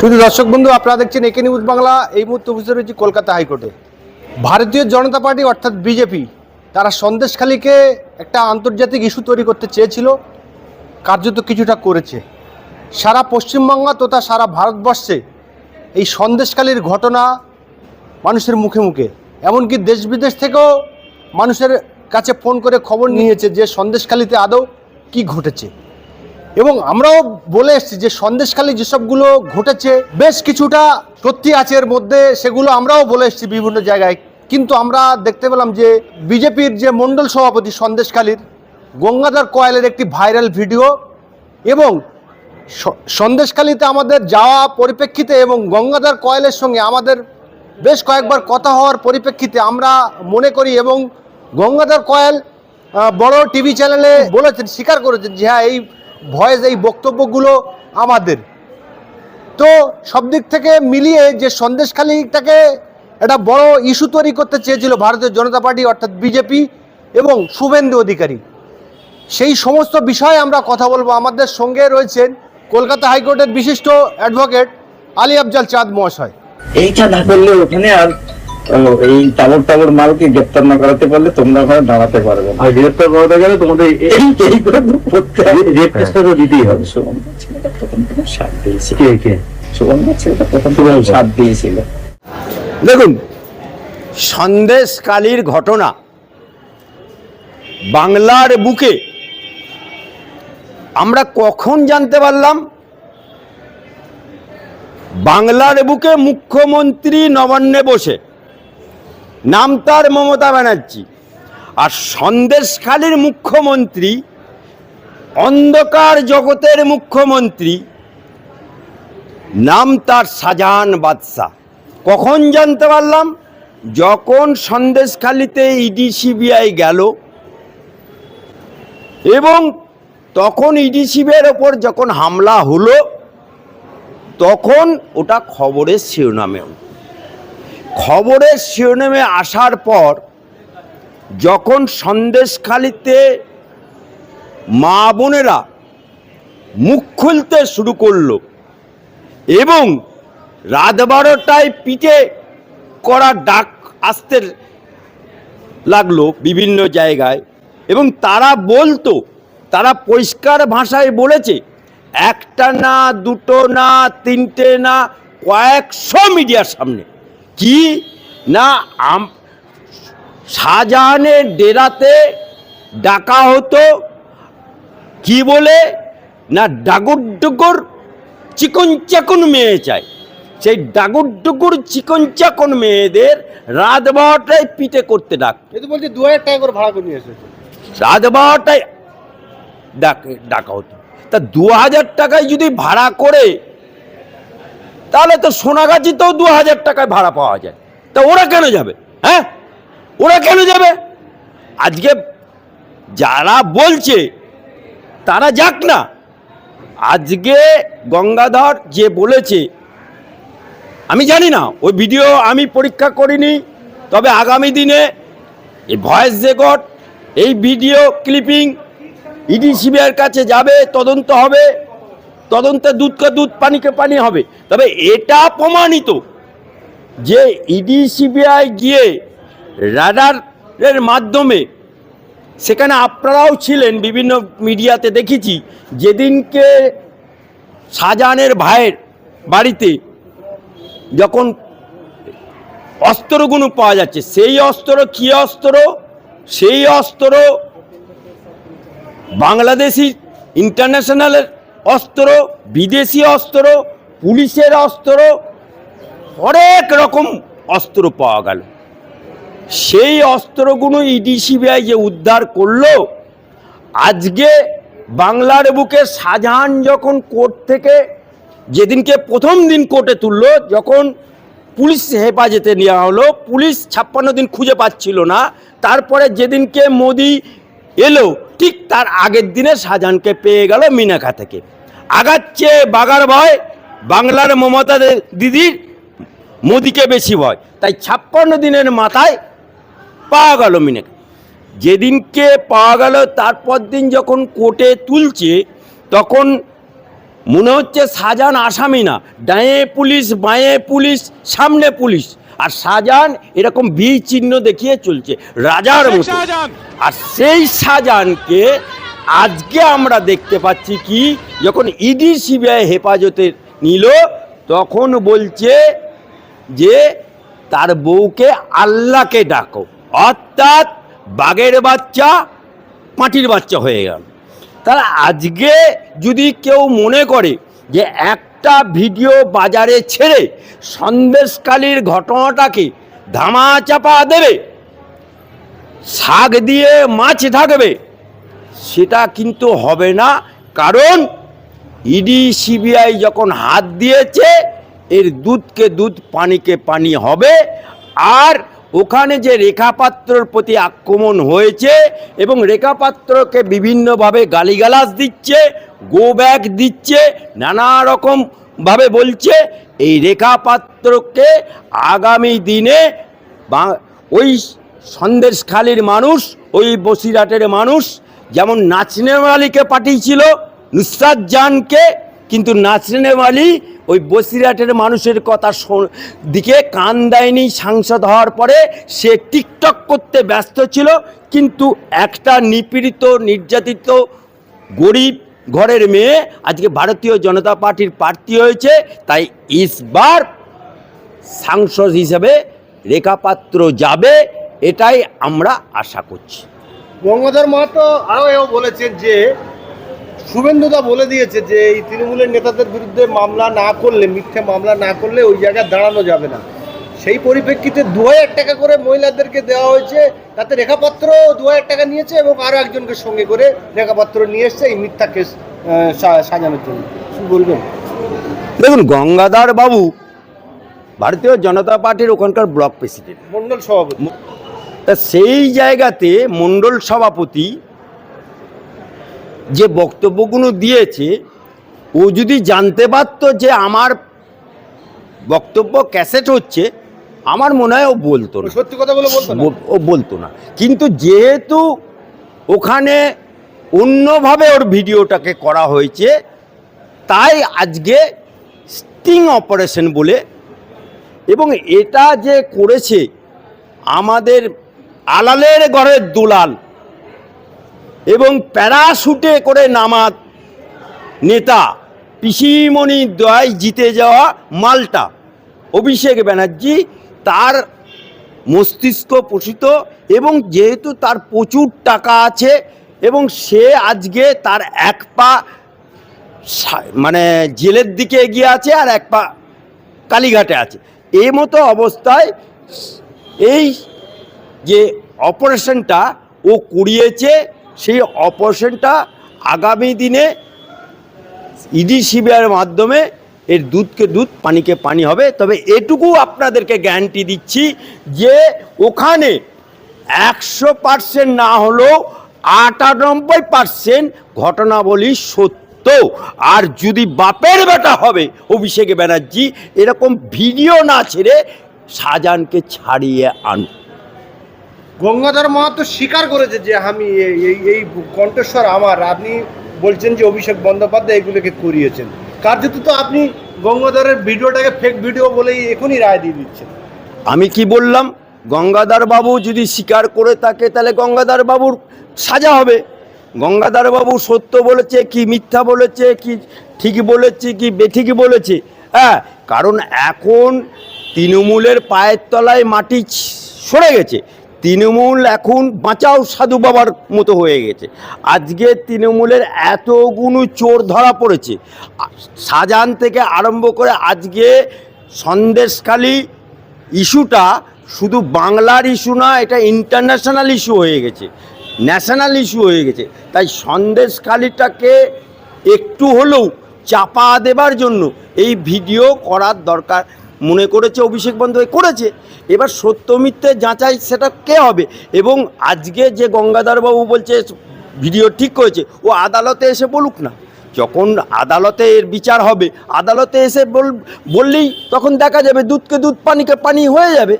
শুধু দর্শক বন্ধু, আপনারা দেখছেন একে নিউজ বাংলা। এই মুহূর্তে উপস্থিত রয়েছে কলকাতা হাইকোর্টে। ভারতীয় জনতা পার্টি, অর্থাৎ বিজেপি, তারা সন্দেশখালীকে একটা আন্তর্জাতিক ইস্যু তৈরি করতে চেয়েছিল। কার্যত কিছুটা করেছে। সারা পশ্চিমবঙ্গ তথা সারা ভারতবর্ষে এই সন্দেশখালীর ঘটনা মানুষের মুখে মুখে। এমনকি দেশ বিদেশ থেকেও মানুষের কাছে ফোন করে খবর নিয়েছে যে সন্দেশখালীতে আদৌ কি ঘটেছে। এবং আমরাও বলে এসেছি যে সন্দেশখালী যেসবগুলো ঘটেছে, বেশ কিছুটা সত্যি আছে এর মধ্যে, সেগুলো আমরাও বলে এসেছি বিভিন্ন জায়গায়। কিন্তু আমরা দেখতে পেলাম যে বিজেপির যে মণ্ডল সভাপতি সন্দেশখালীর, গঙ্গাধর কয়েলের একটি ভাইরাল ভিডিও এবং সন্দেশখালীতে আমাদের যাওয়া পরিপ্রেক্ষিতে এবং গঙ্গাধর কয়েলের সঙ্গে আমাদের বেশ কয়েকবার কথা হওয়ার পরিপ্রেক্ষিতে আমরা মনে করি এবং গঙ্গাধর কয়েল বড় টিভি চ্যানেলে বলেছেন, স্বীকার করেছেন যে হ্যাঁ এই ভয়েস এই বক্তব্যগুলো আমাদের। তো সব দিক থেকে মিলিয়ে যে সন্দেশখালীটাকে একটা বড় ইস্যু তৈরি করতে চেয়েছিল ভারতীয় জনতা পার্টি, অর্থাৎ বিজেপি এবং শুভেন্দু অধিকারী। সেই সমস্ত বিষয়ে আমরা কথা বলব। আমাদের সঙ্গে রয়েছেন কলকাতা হাইকোর্টের বিশিষ্ট অ্যাডভোকেট আলী আফজাল চাঁদ মহাশয়। এইটা না করলে ওখানে আর এই টাবর টাবর মালকে গ্রেপ্তার না করাতে পারলে তোমরা ওখানে দাঁড়াতে পারবে না। আর গ্রেপ্তার করাতে গেলে তোমাদের এই এই করে করতে হবে। রেপ কেসটা তো দিতেই হবে। ছেলেটা প্রথম কে কে? ছেলেটা প্রথম সাথ দিয়েছিল। দেখুন সন্দেশকালীর ঘটনা বাংলার বুকে আমরা কখন জানতে পারলাম? বাংলার বুকে মুখ্যমন্ত্রী নবান্নে বসে। নাম তার মমতা ব্যানার্জি। আর সন্দেশখালীর মুখ্যমন্ত্রী, অন্ধকার জগতের মুখ্যমন্ত্রী, নাম তার শাহজাহান বাদশাহ। কখন জানতে পারলাম? যখন সন্দেশখালিতে ইডি সিবিআই গেল, এবং তখন ইডি সিবিআইয়ের ওপর যখন হামলা হলো, তখন ওটা খবরের শিরোনামে উঠল। খবরের শিরোনামে আসার পর যখন সন্দেশখালিতে মা বোনেরা মুখ খুলতে শুরু করল এবং রাত বারোটায় পিঠে করা ডাক আসতে লাগল বিভিন্ন জায়গায় এবং তারা বলতো, তারা পরিষ্কার ভাষায় বলেছে, একটা না, দুটো না, তিনটে না, কয়েকশো মিডিয়ার সামনে। কি? না আম শাহজাহানের ডেরাতে ডাকা হতো। কি বলে? না ডাগুর ডুগুর চিকন চাকন মেয়ে চাই। সেই ডাগুর ডুগুর চিকন চাকন মেয়েদের রাত বারোটায় পিঠে করতে ডাক। বলছি দু হাজার টাকা করে ভাড়া করে নিয়ে এসেছে। রাত বারোটায় ডাক ডাকা হতো। তা দু হাজার টাকায় যদি ভাড়া করে তাহলে তো সোনাগাছিতেও দু হাজার টাকায় ভাড়া পাওয়া যায়। তা ওরা কেন যাবে? হ্যাঁ? ওরা কেন যাবে? আজকে যারা বলছে, তারা যাক না। আজকে গঙ্গাধর যে বলেছে, আমি জানি না, ওই ভিডিও আমি পরীক্ষা করিনি, তবে আগামী দিনে এই ভয়েস রেকর্ড, এই ভিডিও ক্লিপিং, ইডি, সিবিআইয়ের কাছে যাবে, তদন্ত হবে। তদন্তে দুধকে দুধ, পানিকে পানি হবে। তবে এটা প্রমাণিত যে ইডি সিবিআই গিয়ে রাডারের মাধ্যমে সেখানে আপনারাও ছিলেন, বিভিন্ন মিডিয়াতে দেখেছি, যেদিনকে শাহজাহানের ভাইয়ের বাড়িতে যখন অস্ত্রগুলো পাওয়া যাচ্ছে, সেই অস্ত্র কী অস্ত্র? সেই অস্ত্র বাংলাদেশি ইন্টারন্যাশনালের অস্ত্র, বিদেশি অস্ত্র, পুলিশের অস্ত্র, অনেক রকম অস্ত্র পাওয়া গেল। সেই অস্ত্রগুলো ইডি সিবিআই যে উদ্ধার করল, আজকে বাংলার বুকে শাহজাহান যখন কোর্ট থেকে যেদিনকে প্রথম দিন কোর্টে তুললো, যখন পুলিশ হেফাজতে নেওয়া হলো, পুলিশ ছাপ্পান্ন দিন খুঁজে পাচ্ছিল না। তারপরে যেদিনকে মোদি এলো ঠিক তার আগের দিনে শাহজাহানকে পেয়ে গেল মিনাখা থেকে। আগাচ্ছে বাগার ভয়, বাংলার মমতা দিদির মোদিকে বেশি ভয়। তাই ছাপ্পান্ন দিনের মাথায় পাওয়া গেল মিনাখা যেদিনকে পাওয়া গেল, তারপর দিন যখন কোর্টে তুলছে, তখন মনে হচ্ছে শাহজাহান আসামি না। ডায়ে পুলিশ, বাঁয়ে পুলিশ, সামনে পুলিশ। আর শাহজাহান এরকম বি চিহ্ন দেখিয়ে চলছে রাজার মতো। আর সেই শাহজাহানকে আজকে আমরা দেখতে পাচ্ছি কি যখন ইডি সিবিআই হেফাজতে নিল তখন বলছে যে তার বউকে আল্লাহকে ডাকো। অর্থাৎ বাঘের বাচ্চা পাঁটির বাচ্চা হয়ে গেল। তাহলে আজকে যদি কেউ মনে করে যে একটা ভিডিও বাজারে ছেড়ে সন্দেশকালীর ঘটনাটাকে ধামা চাপা দেবে। শাক দিয়ে মাছ থাকবে সেটা কিন্তু হবে না, কারণ ইডি, সিবিআই যখন হাত দিয়েছে, এর দুধকে দুধ পানিকে পানি হবে, আর ওখানে যে রেখাপাত্রর প্রতি আক্রমণ হয়েছে এবং রেখাপাত্রকে বিভিন্নভাবে গালিগালাজ দিচ্ছে, গো ব্যাগ দিচ্ছে, নানা রকমভাবে বলছে, এই রেখাপাত্রকে আগামী দিনে ওই সন্দেশখালীর মানুষ, ওই বসিরহাটের মানুষ, যেমন নাচনে আলীকে পাঠিয়েছিল, নুসরাত জানকে কিন্তু নাচনে আলী ওই বসিরহাটের মানুষের কথা দিকে কান দেয়নি সাংসদ হওয়ার পরে। সে টিকটক করতে ব্যস্ত ছিল, কিন্তু একটা নিপীড়িত, নির্যাতিত, গরিব ঘরের মেয়ে আজকে ভারতীয় জনতা পার্টির প্রার্থী হয়েছে। তাই ইসবার সাংসদ হিসেবে রেখাপাত্র যাবে, এটাই আমরা আশা করছি। গঙ্গাধর মাহাতো আরও এও বলেছেন যে শুভেন্দুদা বলে দিয়েছে যে এই তৃণমূলের নেতাদের বিরুদ্ধে মামলা না করলে মিথ্যে মামলা না করলে ওই জায়গায় দাঁড়ানো যাবে না। সেই পরিপ্রেক্ষিতে দু হাজার টাকা করে মহিলাদেরকে দেওয়া হয়েছে তাতে রেখাপত্র দু হাজার টাকা নিয়েছে এবং আরও একজনকে সঙ্গে করে রেখাপত্র নিয়ে এসছে এই মিথ্যা কেস সাজানোর জন্য। কি বলবেন? দেখুন গঙ্গাধর বাবু ভারতীয় জনতা পার্টির ওখানকার ব্লক প্রেসিডেন্ট। মন্ডল সভাপতি। তা সেই জায়গাতে মণ্ডল সভাপতি যে বক্তব্যগুলো দিয়েছে ও যদি জানতে পারতো যে আমার বক্তব্য ক্যাসেট হচ্ছে আমার মনে হয় ও বলতো না। সত্যি কথাগুলো বলতো ও বলতো না। কিন্তু যেহেতু ওখানে অন্যভাবে ওর ভিডিওটাকে করা হয়েছে তাই আজকে স্টিং অপারেশন বলে এবং এটা যে করেছে আমাদের আলালের ঘরের দুলাল এবং প্যারাশুটে করে নামাত নেতা পিসিমণি দয় জিতে যাওয়া মালটা। অভিষেক ব্যানার্জি তার মস্তিষ্ক পোষিত এবং যেহেতু তার প্রচুর টাকা আছে এবং সে আজকে তার এক পা মানে জেলের দিকে এগিয়ে আছে আর এক পা কালীঘাটে আছে। এই মতো অবস্থায় এই যে অপারেশনটা ও করিয়েছে সেই অপারেশনটা আগামী দিনে ইডি সিবিআইয়ের মাধ্যমে এর দুধকে দুধ, পানিকে পানি হবে। তবে এটুকু আপনাদেরকে গ্যারান্টি দিচ্ছি যে ওখানে একশো পার্সেন্ট না হলেও আটানব্বই পার্সেন্ট ঘটনাবলী সত্য। আর যদি বাপের বেটা হবে, অভিষেক ব্যানার্জি, এরকম ভিডিও না ছেড়ে শাহজাহানকে ছাড়িয়ে আন গঙ্গাধর মাহাতো স্বীকার করেছে যে আমি এই- এই কণ্ঠস্বর আমার। আপনি বলছেন যে অভিষেক বন্দ্যোপাধ্যায় এগুলোকে করিয়েছেন। কার্যত তো আপনি গঙ্গাধরের ভিডিওটাকে ফেক ভিডিও বলেই এখনই রায় দিয়ে দিচ্ছেন। আমি কি বললাম? গঙ্গাধর বাবু যদি স্বীকার করে থাকে, তাহলে গঙ্গাধর বাবুর সাজা হবে। গঙ্গাধর বাবু সত্য বলেছে, কি মিথ্যা বলেছে, কি ঠিক বলেছে, কি বেঠিক বলেছে? হ্যাঁ কারণ এখন তৃণমূলের পায়ের তলায় মাটি সরে গেছে। তৃণমূল এখন বাঁচাও সাধু বাবার মতো হয়ে গেছে। আজকে তৃণমূলের এতগুলো চোর ধরা পড়েছে। সাজান থেকে আরম্ভ করে আজকে সন্দেশখালী ইস্যুটা শুধু বাংলার ইস্যু না, এটা ইন্টারন্যাশনাল ইস্যু হয়ে গেছে, ন্যাশনাল ইস্যু হয়ে গেছে। তাই সন্দেশখালীটাকে একটু হলেও চাপা দেবার জন্য এই ভিডিও করার দরকার মনে করেছে, অভিষেক বন্দ্যোপাধ্যায় করেছে। এবার সত্য মিথ্যে যাচাই সেটা কে হবে? এবং আজকে যে গঙ্গাধরবাবু বলছে, ভিডিও ঠিক করেছে, ও আদালতে এসে বলুক না। যখন আদালতে এর বিচার হবে, আদালতে এসে বল, বললেই তখন দেখা যাবে, দুধকে দুধ, পানিকে পানি হয়ে যাবে।